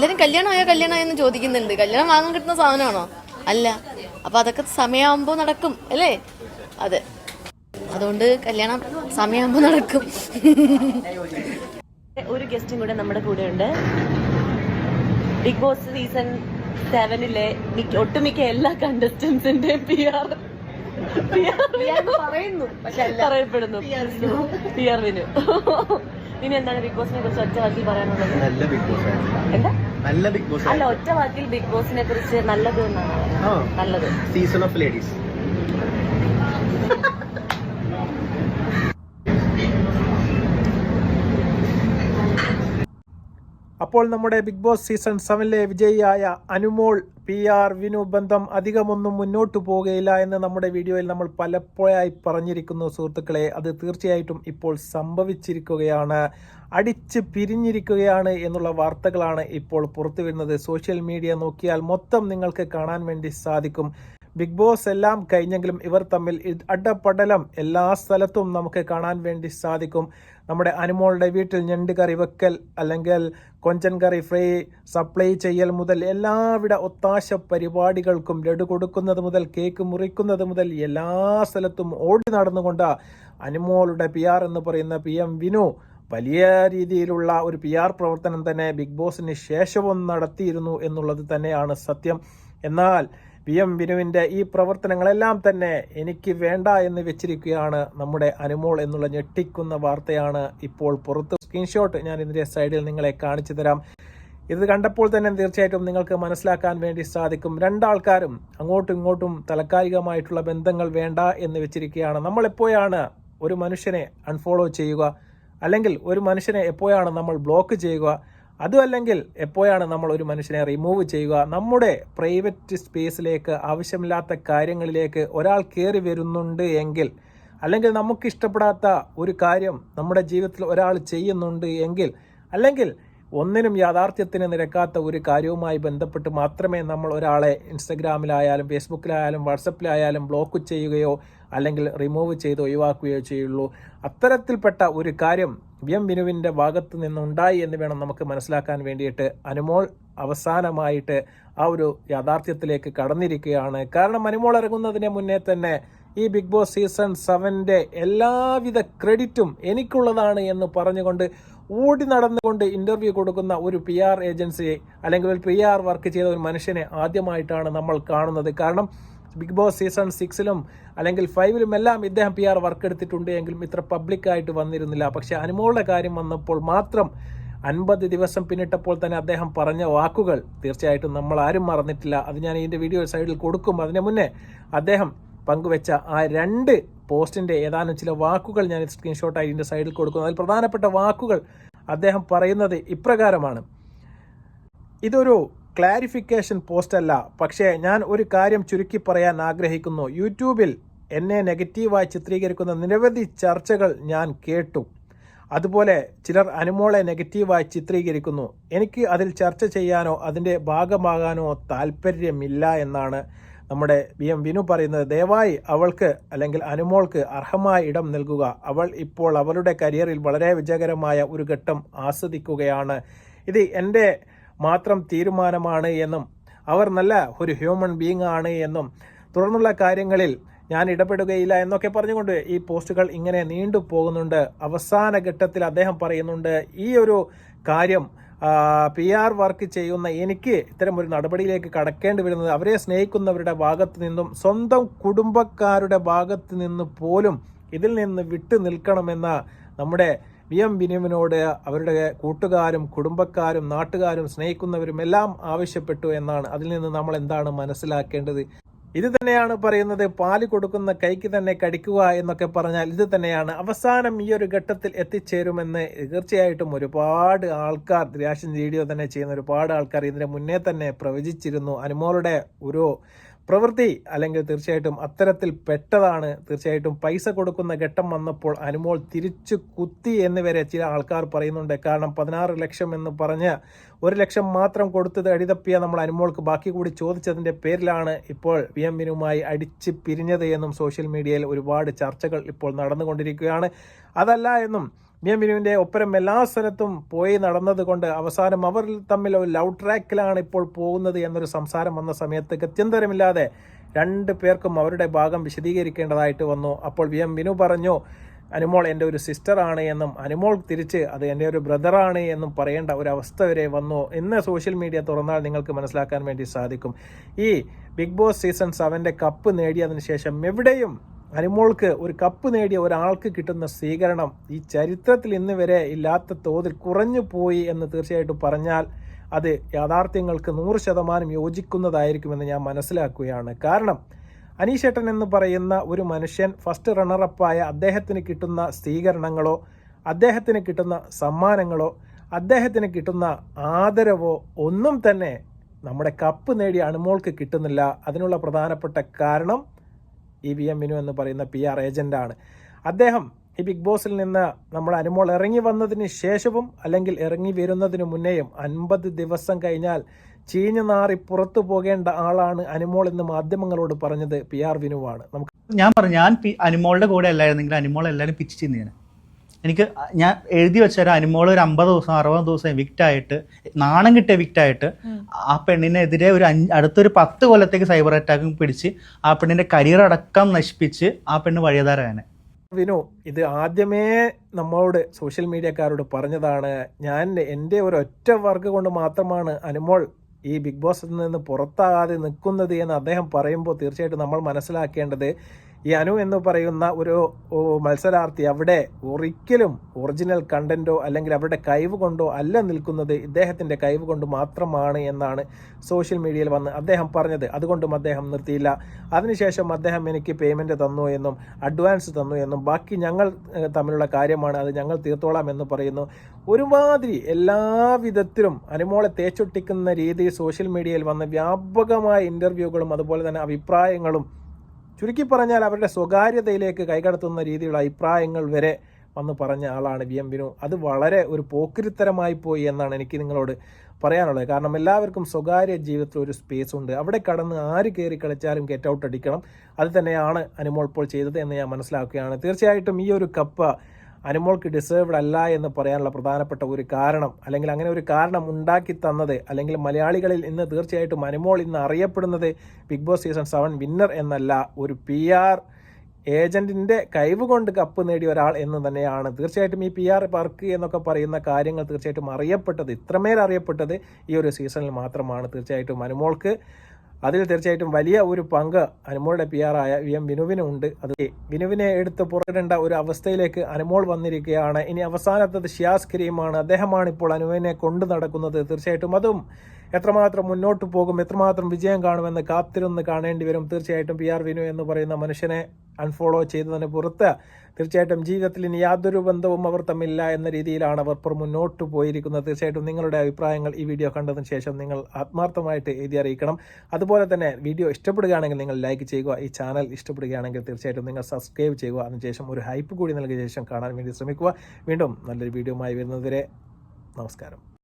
എല്ലാരും കല്യാണമായോ കല്യാണമായോ എന്ന് ചോദിക്കുന്നുണ്ട്. കല്യാണം വാങ്ങാൻ കിട്ടുന്ന സാധനമാണോ? അല്ല. അപ്പൊ അതൊക്കെ സമയമാകുമ്പോ നടക്കും അല്ലേ? അതെ. അതുകൊണ്ട് കല്യാണം സമയമാകുമ്പോ നടക്കും. ഒരു ഗസ്റ്റും കൂടെ നമ്മുടെ കൂടെ ഉണ്ട്. ബിഗ് ബോസ് സീസൺ സെവനിലെ മിക്ക ഒട്ടുമിക്ക എല്ലാ കണ്ടസ്റ്റൻസിന്റെ പി ആർ പറയുന്നു പക്ഷെ പറയപ്പെടുന്നു. P R Vinu. ഇനി എന്താണ് ബിഗ് ബോസിനെ കുറിച്ച് ഒറ്റ പറയാനുള്ളത്? നല്ല ബിഗ് ബോസ് എന്താ? നല്ല ബിഗ് ബോസ് അല്ല ഒറ്റ വാക്കിൽ ബിഗ് ബോസിനെ കുറിച്ച് നല്ലത് എന്നാണ് നല്ലത്. സീസൺ ഓഫ് ലേഡീസ് അപ്പോൾ നമ്മുടെ ബിഗ് ബോസ് സീസൺ സെവനിലെ വിജയിയായ അനുമോൾ പി ആർ വിനു ബന്ധം അധികമൊന്നും മുന്നോട്ട് പോവുകയില്ല എന്ന് നമ്മുടെ വീഡിയോയിൽ നമ്മൾ പലപ്പോഴായി പറഞ്ഞിരിക്കുന്നു സുഹൃത്തുക്കളെ. അത് തീർച്ചയായിട്ടും ഇപ്പോൾ സംഭവിച്ചിരിക്കുകയാണ്. അടിച്ച് പിരിഞ്ഞിരിക്കുകയാണ് എന്നുള്ള വാർത്തകളാണ് ഇപ്പോൾ പുറത്തു വരുന്നത് സോഷ്യൽ മീഡിയ നോക്കിയാൽ മൊത്തം നിങ്ങൾക്ക് കാണാൻ വേണ്ടി സാധിക്കും. ബിഗ് ബോസ് എല്ലാം കഴിഞ്ഞെങ്കിലും ഇവർ തമ്മിൽ അടപടലം എല്ലാ സ്ഥലത്തും നമുക്ക് കാണാൻ വേണ്ടി സാധിക്കും. നമ്മുടെ അനുമോളുടെ വീട്ടിൽ ഞണ്ട് കറി വെക്കൽ അല്ലെങ്കിൽ കൊഞ്ചൻ കറി ഫ്രൈ സപ്ലൈ ചെയ്യൽ മുതൽ എല്ലാവിധ ഒത്താശ പരിപാടികൾക്കും ലഡു കൊടുക്കുന്നത് മുതൽ കേക്ക് മുറിക്കുന്നത് മുതൽ എല്ലാ സ്ഥലത്തും ഓടി നടന്നുകൊണ്ട് അനുമോളുടെ പി എന്ന് പറയുന്ന പി വിനു വലിയ രീതിയിലുള്ള ഒരു പി ആർ പ്രവർത്തനം തന്നെ ബിഗ് ബോസിന് ശേഷവും നടത്തിയിരുന്നു എന്നുള്ളത് തന്നെയാണ് സത്യം. എന്നാൽ പി എം വിനുവിന്റെ ഈ പ്രവർത്തനങ്ങളെല്ലാം തന്നെ എനിക്ക് വേണ്ട എന്ന് വെച്ചിരിക്കുകയാണ് നമ്മുടെ അനുമോൾ എന്നുള്ള ഞെട്ടിക്കുന്ന വാർത്തയാണ് ഇപ്പോൾ പുറത്ത്. സ്ക്രീൻഷോട്ട് ഞാൻ ഇതിന്റെ സൈഡിൽ നിങ്ങളെ കാണിച്ചു തരാം. ഇത് കണ്ടപ്പോൾ തന്നെ തീർച്ചയായിട്ടും നിങ്ങൾക്ക് മനസ്സിലാക്കാൻ വേണ്ടി സാധിക്കും. രണ്ടാൾക്കാരും അങ്ങോട്ടും ഇങ്ങോട്ടും തലക്കാലികമായിട്ടുള്ള ബന്ധങ്ങൾ വേണ്ട എന്ന് വെച്ചിരിക്കുകയാണ്. നമ്മൾ എപ്പോഴാണ് ഒരു മനുഷ്യനെ അൺഫോളോ ചെയ്യുക? അല്ലെങ്കിൽ ഒരു മനുഷ്യനെ എപ്പോഴാണ് നമ്മൾ ബ്ലോക്ക് ചെയ്യുക? അതും അല്ലെങ്കിൽ എപ്പോഴാണ് നമ്മൾ ഒരു മനുഷ്യനെ റിമൂവ് ചെയ്യുക? നമ്മുടെ പ്രൈവറ്റ് സ്പേസിലേക്ക് ആവശ്യമില്ലാത്ത കാര്യങ്ങളിലേക്ക് ഒരാൾ കയറി വരുന്നുണ്ട് എങ്കിൽ അല്ലെങ്കിൽ നമുക്ക് ഇഷ്ടപ്പെടാത്ത ഒരു കാര്യം നമ്മുടെ ജീവിതത്തിൽ ഒരാൾ ചെയ്യുന്നുണ്ട് എങ്കിൽ അല്ലെങ്കിൽ ഒന്നിനും യാഥാർത്ഥ്യത്തിന് നിരക്കാത്ത ഒരു കാര്യവുമായി ബന്ധപ്പെട്ട് മാത്രമേ നമ്മൾ ഒരാളെ ഇൻസ്റ്റഗ്രാമിലായാലും ഫേസ്ബുക്കിലായാലും വാട്സപ്പിലായാലും ബ്ലോക്ക് ചെയ്യുകയോ അല്ലെങ്കിൽ റിമൂവ് ചെയ്ത് ഒഴിവാക്കുകയോ ചെയ്യുള്ളൂ. അത്തരത്തിൽപ്പെട്ട ഒരു കാര്യം വി എം വിനുവിന്റെ ഭാഗത്ത് നിന്നുണ്ടായി എന്ന് വേണം നമുക്ക് മനസ്സിലാക്കാൻ വേണ്ടിയിട്ട്. അനുമോൾ അവസാനമായിട്ട് ആ ഒരു യാഥാർത്ഥ്യത്തിലേക്ക് കടന്നിരിക്കുകയാണ്. കാരണം അനുമോൾ ഇറങ്ങുന്നതിന് മുന്നേ തന്നെ ഈ ബിഗ് ബോസ് സീസൺ സെവന്റെ എല്ലാവിധ ക്രെഡിറ്റും എനിക്കുള്ളതാണ് എന്ന് പറഞ്ഞുകൊണ്ട് ഓടി നടന്നുകൊണ്ട് ഇന്റർവ്യൂ കൊടുക്കുന്ന ഒരു പി ആർ ഏജൻസിയെ അല്ലെങ്കിൽ ഒരു പി ആർ വർക്ക് ചെയ്ത ഒരു മനുഷ്യനെ ആദ്യമായിട്ടാണ് നമ്മൾ കാണുന്നത്. കാരണം ബിഗ് ബോസ് സീസൺ സിക്സിലും അല്ലെങ്കിൽ ഫൈവിലും എല്ലാം ഇദ്ദേഹം പി ആർ വർക്ക് എടുത്തിട്ടുണ്ട് എങ്കിലും ഇത്ര പബ്ലിക്കായിട്ട് വന്നിരുന്നില്ല. പക്ഷെ അനുമോളുടെ കാര്യം വന്നപ്പോൾ മാത്രം അൻപത് ദിവസം പിന്നിട്ടപ്പോൾ തന്നെ അദ്ദേഹം പറഞ്ഞ വാക്കുകൾ തീർച്ചയായിട്ടും നമ്മൾ ആരും മറന്നിട്ടില്ല. അത് ഞാൻ ഇതിന്റെ വീഡിയോ സൈഡിൽ കൊടുക്കും. അതിന് മുന്നേ അദ്ദേഹം പങ്കുവെച്ച ആ രണ്ട് പോസ്റ്റിന്റെ ഏതാനും ചില വാക്കുകൾ ഞാൻ സ്ക്രീൻഷോട്ടായി ഇതിന്റെ സൈഡിൽ കൊടുക്കുന്നു. അതിൽ പ്രധാനപ്പെട്ട വാക്കുകൾ അദ്ദേഹം പറയുന്നത് ഇപ്രകാരമാണ്. ഇതൊരു ക്ലാരിഫിക്കേഷൻ പോസ്റ്റ് അല്ല പക്ഷേ ഞാൻ ഒരു കാര്യം ചുരുക്കി പറയാൻ ആഗ്രഹിക്കുന്നു. യൂട്യൂബിൽ എന്നെ നെഗറ്റീവായി ചിത്രീകരിക്കുന്ന നിരവധി ചർച്ചകൾ ഞാൻ കേട്ടു. അതുപോലെ ചിലർ അനുമോളെ നെഗറ്റീവായി ചിത്രീകരിക്കുന്നു. എനിക്ക് അതിൽ ചർച്ച ചെയ്യാനോ അതിന്റെ ഭാഗമാകാനോ താല്പര്യമില്ല എന്നാണ് നമ്മുടെ വി എം വിനു പറയുന്നത്. ദയവായി അവൾക്ക് അല്ലെങ്കിൽ അനുമോൾക്ക് അർഹമായ ഇടം നൽകുക. അവൾ ഇപ്പോൾ അവളുടെ കരിയറിൽ വളരെ വിജയകരമായ ഒരു ഘട്ടം ആസ്വദിക്കുകയാണ്. ഇത് എന്റെ മാത്രം തീരുമാനമാണ് എന്നും അവർ നല്ല ഒരു ഹ്യൂമൻ ബീങ് ആണ് എന്നും തുടർന്നുള്ള കാര്യങ്ങളിൽ ഞാൻ ഇടപെടുകയില്ല എന്നൊക്കെ പറഞ്ഞുകൊണ്ട് ഈ പോസ്റ്റുകൾ ഇങ്ങനെ നീണ്ടു പോകുന്നുണ്ട്. അവസാന ഘട്ടത്തിൽ അദ്ദേഹം പറയുന്നുണ്ട് ഈ ഒരു കാര്യം പി ആർ വർക്ക് ചെയ്യുന്ന എനിക്ക് ഇത്തരം ഒരു നടപടിയിലേക്ക് കടക്കേണ്ടി വരുന്നത് അവരെ സ്നേഹിക്കുന്നവരുടെ ഭാഗത്ത് നിന്നും സ്വന്തം കുടുംബക്കാരുടെ ഭാഗത്ത് നിന്ന് പോലും ഇതിൽ നിന്ന് വിട്ടു നിൽക്കണമെന്ന നമ്മുടെ വി എം ബിനിമിനോട് അവരുടെ കൂട്ടുകാരും കുടുംബക്കാരും നാട്ടുകാരും സ്നേഹിക്കുന്നവരും എല്ലാം ആവശ്യപ്പെട്ടു എന്നാണ്. അതിൽ നിന്ന് നമ്മൾ എന്താണ് മനസ്സിലാക്കേണ്ടത്? ഇത് തന്നെയാണ് പറയുന്നത് പാൽ കൊടുക്കുന്ന കൈക്ക് തന്നെ കടിക്കുക എന്നൊക്കെ പറഞ്ഞാൽ ഇത് തന്നെയാണ്. അവസാനം ഈ ഒരു ഘട്ടത്തിൽ എത്തിച്ചേരുമെന്ന് തീർച്ചയായിട്ടും ഒരുപാട് ആൾക്കാർ റിയാക്ഷൻ വീഡിയോ തന്നെ ചെയ്യുന്ന ഒരുപാട് ആൾക്കാർ ഇതിന് മുന്നേ തന്നെ പ്രവചിച്ചിരുന്നു. അനുമോളുടെ ഒരു പ്രവൃത്തി അല്ലെങ്കിൽ തീർച്ചയായിട്ടും അത്തരത്തിൽ പെട്ടതാണ്. തീർച്ചയായിട്ടും പൈസ കൊടുക്കുന്ന ഘട്ടം വന്നപ്പോൾ അനുമോൾ തിരിച്ചു കുത്തി എന്ന് വരെ ചില ആൾക്കാർ പറയുന്നുണ്ട്. കാരണം പതിനാറ് ലക്ഷം എന്ന് പറഞ്ഞ് ഒരു ലക്ഷം മാത്രം കൊടുത്തത് അടിതപ്പിയ നമ്മൾ അനുമോൾക്ക് ബാക്കി കൂടി ചോദിച്ചതിന്റെ പേരിലാണ് ഇപ്പോൾ വി എം വിനുമായി അടിച്ച് പിരിഞ്ഞത് എന്നും സോഷ്യൽ മീഡിയയിൽ ഒരുപാട് ചർച്ചകൾ ഇപ്പോൾ നടന്നുകൊണ്ടിരിക്കുകയാണ്. അതല്ല എന്നും മിയ മിനുവിന്റെ ഒപ്പരം എല്ലാ സ്ഥലത്തും പോയി നടന്നതുകൊണ്ട് അവസാനം അവർ തമ്മിൽ ഒരു ലവ് ട്രാക്കിലാണ് ഇപ്പോൾ പോകുന്നത് എന്നൊരു സംസാരം വന്ന സമയത്ത് ഗത്യന്തരമില്ലാതെ രണ്ട് പേർക്കും അവരുടെ ഭാഗം വിശദീകരിക്കേണ്ടതായിട്ട് വന്നു. അപ്പോൾ വി എം വിനു പറഞ്ഞു അനുമോൾ എന്റെ ഒരു സിസ്റ്ററാണ് എന്നും അനുമോൾ തിരിച്ച് അത് എന്റെ ഒരു ബ്രദറാണ് എന്നും പറയേണ്ട ഒരു അവസ്ഥ വരെ വന്നു. ഇന്ന് സോഷ്യൽ മീഡിയ തുറന്നാൽ നിങ്ങൾക്ക് മനസ്സിലാക്കാൻ വേണ്ടി സാധിക്കും. ഈ ബിഗ് ബോസ് സീസൺ സെവന്റെ കപ്പ് നേടിയതിന് ശേഷം എവിടെയും അനുമോൾക്ക് ഒരു കപ്പ് നേടിയ ഒരാൾക്ക് കിട്ടുന്ന സ്വീകരണം ഈ ചരിത്രത്തിൽ ഇന്ന് വരെ ഇല്ലാത്ത തോതിൽ കുറഞ്ഞു പോയി എന്ന് തീർച്ചയായിട്ടും പറഞ്ഞാൽ അത് യാഥാർത്ഥ്യങ്ങൾക്ക് നൂറ് ശതമാനം യോജിക്കുന്നതായിരിക്കുമെന്ന് ഞാൻ മനസ്സിലാക്കുകയാണ്. കാരണം അനീഷേട്ടൻ എന്ന് പറയുന്ന ഒരു മനുഷ്യൻ ഫസ്റ്റ് റണ്ണറപ്പായ അദ്ദേഹത്തിന് കിട്ടുന്ന സ്വീകരണങ്ങളോ അദ്ദേഹത്തിന് കിട്ടുന്ന സമ്മാനങ്ങളോ അദ്ദേഹത്തിന് കിട്ടുന്ന ആദരവോ ഒന്നും തന്നെ നമ്മുടെ കപ്പ് നേടിയ അണുമോൾക്ക് കിട്ടുന്നില്ല. അതിനുള്ള പ്രധാനപ്പെട്ട കാരണം ഇ വി എം എന്ന് പറയുന്ന പി ആർ ഏജന്റാണ് അദ്ദേഹം ഈ ബിഗ് ബോസിൽ നിന്ന് നമ്മൾ അനുമോൾ ഇറങ്ങി വന്നതിന് ശേഷവും അല്ലെങ്കിൽ ഇറങ്ങി വരുന്നതിന് മുന്നേയും അൻപത് ദിവസം കഴിഞ്ഞാൽ ചീഞ്ഞു നാറി പുറത്തു പോകേണ്ട ആളാണ് അനുമോൾ എന്ന് മാധ്യമങ്ങളോട് പറഞ്ഞത് പി ആർ വിനുവാണ്. നമുക്ക് ഞാൻ പറഞ്ഞു ഞാൻ അനുമോളുടെ കൂടെ അല്ലായിരുന്നെങ്കിൽ അനുമോൾ എല്ലാവരും പിച്ച് ചെയ്യുന്നതാണ് എനിക്ക് ഞാൻ എഴുതി വെച്ച ഒരു അനിമോൾ ഒരു അമ്പത് ദിവസം അറുപത് ദിവസം എവിക്റ്റ് ആയിട്ട് നാണം കിട്ടിയ എവിക്റ്റ് ആയിട്ട് ആ പെണ്ണിനെതിരെ ഒരു അഞ്ച് അടുത്തൊരു പത്ത് കൊല്ലത്തേക്ക് സൈബർ അറ്റാക്കും പിടിച്ച് ആ പെണ്ണിന്റെ കരിയർ അടക്കം നശിപ്പിച്ച് ആ പെണ്ണ് വഴിയതാരാണ്? വിനു ഇത് ആദ്യമേ നമ്മളോട് സോഷ്യൽ മീഡിയക്കാരോട് പറഞ്ഞതാണ് ഞാൻ എന്റെ ഒരു ഒറ്റ വർക്ക് കൊണ്ട് മാത്രമാണ് അനുമോൾ ഈ ബിഗ് ബോസിൽ നിന്ന് പുറത്താകാതെ നിൽക്കുന്നത് എന്ന് അദ്ദേഹം പറയുമ്പോൾ തീർച്ചയായിട്ടും നമ്മൾ മനസ്സിലാക്കേണ്ടത് ഈ അനു എന്ന് പറയുന്ന ഒരു മത്സരാർത്ഥി അവിടെ ഒരിക്കലും ഒറിജിനൽ കണ്ടന്റോ അല്ലെങ്കിൽ അവരുടെ കഴിവ് കൊണ്ടോ അല്ല നിൽക്കുന്നത് ഇദ്ദേഹത്തിന്റെ കഴിവ് കൊണ്ട് മാത്രമാണ് എന്നാണ് സോഷ്യൽ മീഡിയയിൽ വന്ന് അദ്ദേഹം പറഞ്ഞത്. അതുകൊണ്ടും അദ്ദേഹം നിർത്തിയില്ല. അതിനുശേഷം അദ്ദേഹം എനിക്ക് പേയ്മെന്റ് തന്നു എന്നും അഡ്വാൻസ് തന്നു എന്നും ബാക്കി ഞങ്ങൾ തമ്മിലുള്ള കാര്യമാണ് അത് ഞങ്ങൾ തീർത്തോളാം എന്ന് പറയുന്നു. ഒരുമാതിരി എല്ലാവിധത്തിലും അനുമോളെ തേച്ചൊട്ടിക്കുന്ന രീതിയിൽ സോഷ്യൽ മീഡിയയിൽ വന്ന് വ്യാപകമായ ഇന്റർവ്യൂകളും അതുപോലെ തന്നെ അഭിപ്രായങ്ങളും ചുരുക്കി പറഞ്ഞാൽ അവരുടെ സ്വകാര്യതയിലേക്ക് കൈകടത്തുന്ന രീതിയിലുള്ള അഭിപ്രായങ്ങൾ വരെ വന്ന് പറഞ്ഞ ആളാണ് വി എം വിനു. അത് വളരെ ഒരു പോക്കിരിത്തരമായി പോയി എന്നാണ് എനിക്ക് നിങ്ങളോട് പറയാനുള്ളത്. കാരണം എല്ലാവർക്കും സ്വകാര്യ ജീവിതത്തിൽ ഒരു സ്പേസ് ഉണ്ട്. അവിടെ കടന്ന് ആര് കയറി കളിച്ചാലും ഗെറ്റ് ഔട്ട് അടിക്കണം. അത് തന്നെയാണ് അനുമോൾ ഇപ്പോൾ ചെയ്തത് എന്ന് ഞാൻ മനസ്സിലാക്കുകയാണ്. തീർച്ചയായിട്ടും ഈ ഒരു കപ്പ് അനുമോൾക്ക് ഡിസേർവ്ഡ് അല്ല എന്ന് പറയാനുള്ള പ്രധാനപ്പെട്ട ഒരു കാരണം അല്ലെങ്കിൽ അങ്ങനെ ഒരു കാരണം ഉണ്ടാക്കി തന്നത് അല്ലെങ്കിൽ മലയാളികളിൽ ഇന്ന് തീർച്ചയായിട്ടും അനുമോൾ ഇന്ന് അറിയപ്പെടുന്നത് Big Boss season seven winner എന്നല്ല ഒരു പി ആർ ഏജന്റിന്റെ കഴിവ് കൊണ്ട് കപ്പ് നേടിയ ഒരാൾ എന്ന് തന്നെയാണ്. തീർച്ചയായിട്ടും ഈ പി ആർ വർക്ക് എന്നൊക്കെ പറയുന്ന കാര്യങ്ങൾ തീർച്ചയായിട്ടും അറിയപ്പെട്ടത് ഇത്രമേൽ അറിയപ്പെട്ടത് ഈ ഒരു സീസണിൽ മാത്രമാണ്. തീർച്ചയായിട്ടും അനുമോൾക്ക് അതിൽ തീർച്ചയായിട്ടും വലിയ ഒരു പങ്ക് അനുമോളുടെ പി ആറായ വി എം വിനുവിനുണ്ട് അത് വിനുവിനെ എടുത്ത് പുറത്തിടേണ്ട ഒരു അവസ്ഥയിലേക്ക് അനുമോൾ വന്നിരിക്കുകയാണ്. ഇനി അവസാനത്തത് ഷിയാസ് കരീമാണ്. അദ്ദേഹമാണ് ഇപ്പോൾ അനുവിനെ കൊണ്ടു നടക്കുന്നത്. തീർച്ചയായിട്ടും അതും എത്രമാത്രം മുന്നോട്ട് പോകും എത്രമാത്രം വിജയം കാണുമെന്ന് കാത്തിരുന്ന് കാണേണ്ടി വരും. തീർച്ചയായിട്ടും പി ആർ വിനു എന്ന് പറയുന്ന മനുഷ്യനെ അൺഫോളോ ചെയ്തതിന് പുറത്ത് തീർച്ചയായിട്ടും ജീവിതത്തിൽ ഇനി യാതൊരു ബന്ധവും അവർ തമ്മിലില്ല എന്ന രീതിയിലാണ് അവർ മുന്നോട്ട് പോയിരിക്കുന്നത്. തീർച്ചയായിട്ടും നിങ്ങളുടെ അഭിപ്രായങ്ങൾ ഈ വീഡിയോ കണ്ടതിന് ശേഷം നിങ്ങൾ ആത്മാർത്ഥമായിട്ട് എഴുതി അറിയിക്കണം. അതുപോലെ തന്നെ വീഡിയോ ഇഷ്ടപ്പെടുകയാണെങ്കിൽ നിങ്ങൾ ലൈക്ക് ചെയ്യുക ഈ ചാനൽ ഇഷ്ടപ്പെടുകയാണെങ്കിൽ തീർച്ചയായിട്ടും നിങ്ങൾ സബ്സ്ക്രൈബ് ചെയ്യുക. അതിനുശേഷം ഒരു ഹൈപ്പ് കൂടി നൽകിയ ശേഷം കാണാൻ വേണ്ടി ശ്രമിക്കുക. വീണ്ടും നല്ലൊരു വീഡിയോ ആയി വരുന്നതുവരെ നമസ്കാരം.